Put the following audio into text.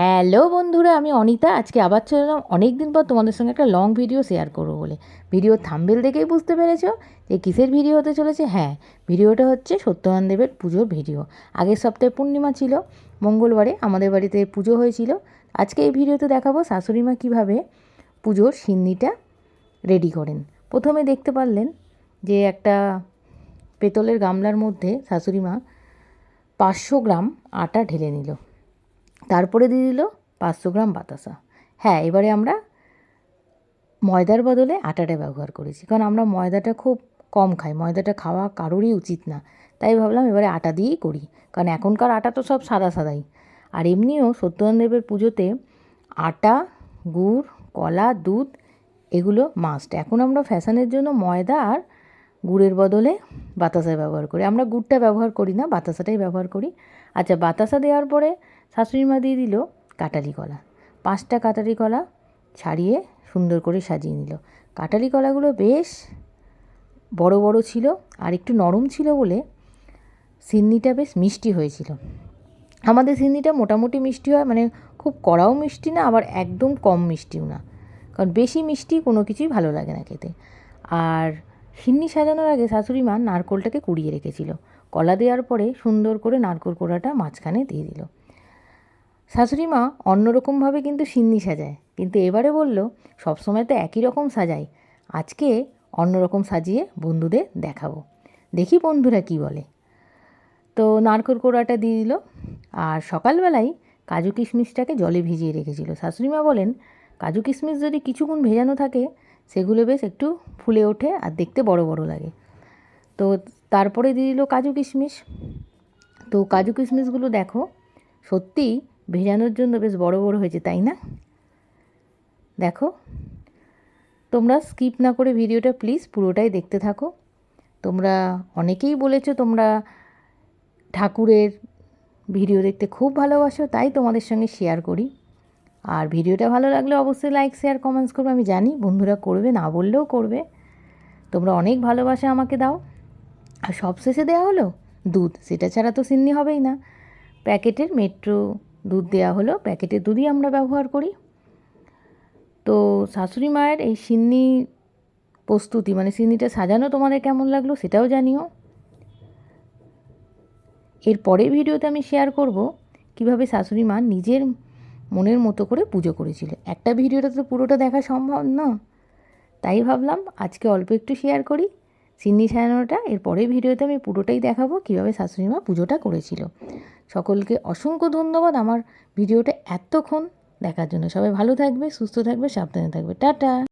Hello বন্ধুরা, আমি অনিতা। আজকে আবার চলে এলাম অনেক দিন পর তোমাদের সঙ্গে একটা লং ভিডিও শেয়ার করব বলে। ভিডিও থাম্বেল দেখেই বুঝতে পেরেছ যে কিসের ভিডিও হতে চলেছে? হ্যাঁ ভিডিওটা হচ্ছে সত্যনারায়ণ দেবের পুজোর ভিডিও আগের সপ্তাহে পূর্ণিমা ছিল, মঙ্গলবারে আমাদের বাড়িতে পুজো হয়েছিল। আজকে এই ভিডিওতে দেখাবো শাশুড়ি মা কীভাবে পুজোর সিন্নিটা রেডি করেন। প্রথমে দেখতে পারলেন যে একটা পেতলের গামলার মধ্যে শাশুড়ি মা পাঁচশো গ্রাম আটা ঢেলে নিল। তারপরে দিয়ে দিল পাঁচশো গ্রাম বাতাসা। হ্যাঁ এবারে আমরা ময়দার বদলে আটাটা ব্যবহার করেছি। কারণ আমরা ময়দাটা খুব কম খাই, ময়দাটা খাওয়া কারোরই উচিত না। তাই ভাবলাম এবারে আটা দিয়েই করি। কারণ এখনকার আটা তো সব সাদা সাদাই। আর এমনিও সত্যনারায়ণ পুজোতে আটা, গুড়, কলা, দুধ এগুলো মাস্ট এখন আমরা ফ্যাশনের জন্য ময়দা আর গুড়ের বদলে বাতাসা ব্যবহার করি। আমরা গুড়টা ব্যবহার করি না, বাতাসাটাই ব্যবহার করি। আচ্ছা বাতাসা দেওয়ার পরে শাশুড়ি মা দিয়ে দিল কাটালি কলা। পাঁচটা কাটালি কলা ছাড়িয়ে সুন্দর করে সাজিয়ে নিল। কাটালি কলাগুলো বেশ বড় বড় ছিল, আর একটু নরম ছিল বলে সিন্নিটা বেশ মিষ্টি হয়েছিল। আমাদের সিন্নিটা মোটামুটি মিষ্টি হয় মানে খুব কড়াও মিষ্টি না, আবার একদম কম মিষ্টিও না। কারণ বেশি মিষ্টি কোনো কিছুই ভালো লাগে না খেতে। আর সিন্নি সাজানোর আগে শাশুড়ি মা নারকোলটাকে কুড়িয়ে রেখেছিল। কলা দেওয়ার পরে সুন্দর করে নারকোল কোড়াটা মাঝখানে দিয়ে দিল। শাশুড়ি মা অন্যরকমভাবে কিন্তু সিন্নি সাজায়, কিন্তু এবারে বলল, সবসময় তো একই রকম সাজাই, আজকে অন্যরকম সাজিয়ে বন্ধুদের দেখাবো। দেখি বন্ধুরা কি বলে। তো নারকোল কোড়াটা দিয়ে দিল, আর সকালবেলায় কাজু কিশমিশটাকে জলে ভিজিয়ে রেখেছিল। শাশুড়ি মা বলেন, কাজু কিশমিশ যদি কিছুক্ষণ ভেজানো থাকে সেগুলো বেশ একটু ফুলে ওঠে আর দেখতে বড় বড় লাগে। তো তারপরে দিয়ে দিল কাজু কিশমিশ। তো কাজু কিশমিশগুলো দেখো, সত্যিই ভেজানোর জন্য বেশ বড় বড় হয়েছে, তাই না? দেখো, তোমরা স্কিপ না করে ভিডিওটা প্লিজ পুরোটাই দেখতে থাকো। তোমরা অনেকেই বলেছ তোমরা ঠাকুরের ভিডিও দেখতে খুব ভালোবাসো, তাই তোমাদের সঙ্গে শেয়ার করি। আর ভিডিওটা ভালো লাগলে অবশ্যই লাইক শেয়ার কমেন্টস করবে, আমি জানি বন্ধুরা করবে, না বললেও করবে। তোমরা অনেক ভালোবাসা আমাকে দাও। আর সবশেষে দেওয়া হলো দুধ, সেটা ছাড়া তো সিন্নি হবেই না। প্যাকেটের মেট্রো দুধ দেওয়া হলো প্যাকেটের দুধই আমরা ব্যবহার করি। তো শাশুড়ি মায়ের এই সিন্নি প্রস্তুতি মানে সিন্নিটা সাজানো তোমাদের কেমন লাগল সেটাও জানিও। এর পরের ভিডিওতে আমি শেয়ার করব কীভাবে শাশুড়ি মা নিজের মনের মতো করে পুজো করেছিল। একটা ভিডিওটা তো পুরোটা দেখা সম্ভব না। তাই ভাবলাম আজকে অল্প একটু শেয়ার করি। সিন্নি সাজানোটা এর পরের ভিডিওতে আমি পুরোটাই দেখাবো কীভাবে শাশুড়ি মা পুজোটা করেছিল। সকলকে অসংখ্য ধন্যবাদ আমার ভিডিওটা এতক্ষণ দেখার জন্য। সবাই ভালো থাকবে, সুস্থ থাকবে, সাবধানে থাকবে। টাটা!